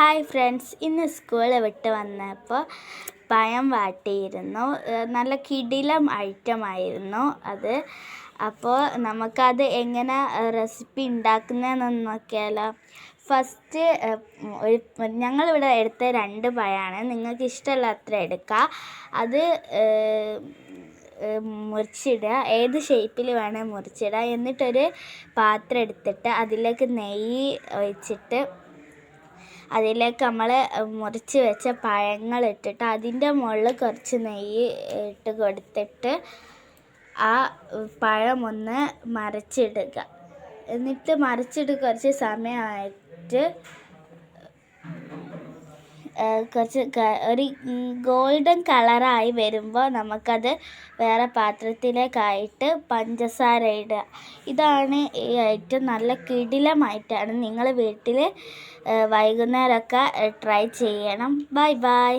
Hi friends ഇന്ന് school വിട്ട് വന്നപ്പോൾ പഴം വാട്ടിയിരുന്നു. നല്ല കിടിലം ഐറ്റം ആയിരുന്നു അത്. അപ്പോൾ നമുക്കത് എങ്ങനെ റെസിപ്പി ഉണ്ടാക്കുന്നതെന്ന് നോക്കിയാലോ ഫസ്റ്റ് ഒരു ഞങ്ങളിവിടെ എടുത്ത രണ്ട് പഴമാണ് നിങ്ങൾക്ക് ഇഷ്ടമുള്ള അത്ര എടുക്കുക അത് മുറിച്ചിടുക. ഏത് ഷേപ്പിൽ വേണേൽ മുറിച്ചിടുക. എന്നിട്ടൊരു പാത്രം എടുത്തിട്ട് അതിലേക്ക് നെയ്യ് ഒഴിച്ചിട്ട് അതിലേക്ക് നമ്മൾ മുറിച്ച് വെച്ച പഴങ്ങൾ ഇട്ടിട്ട് അതിന്റെ മുകളിൽ കുറച്ച് നെയ്യ് ഇട്ട് കൊടുത്തിട്ട് ആ പഴം ഒന്ന് മറിച്ചിടുക. എന്നിട്ട് മറിച്ചിട്ട് കുറച്ച് സമയമായിട്ട് കുറച്ച് ഒരു ഗോൾഡൻ കളറായി വരുമ്പോൾ നമുക്കത് വേറെ പാത്രത്തിലേക്കായിട്ട് പഞ്ചസാര ഇടുക ഇതാണ് ഈ ഏറ്റവും നല്ല കിടിലമായിട്ടാണ്. നിങ്ങൾ വീട്ടിൽ വൈകുന്നേരമൊക്കെ ട്രൈ ചെയ്യണം. Bye bye.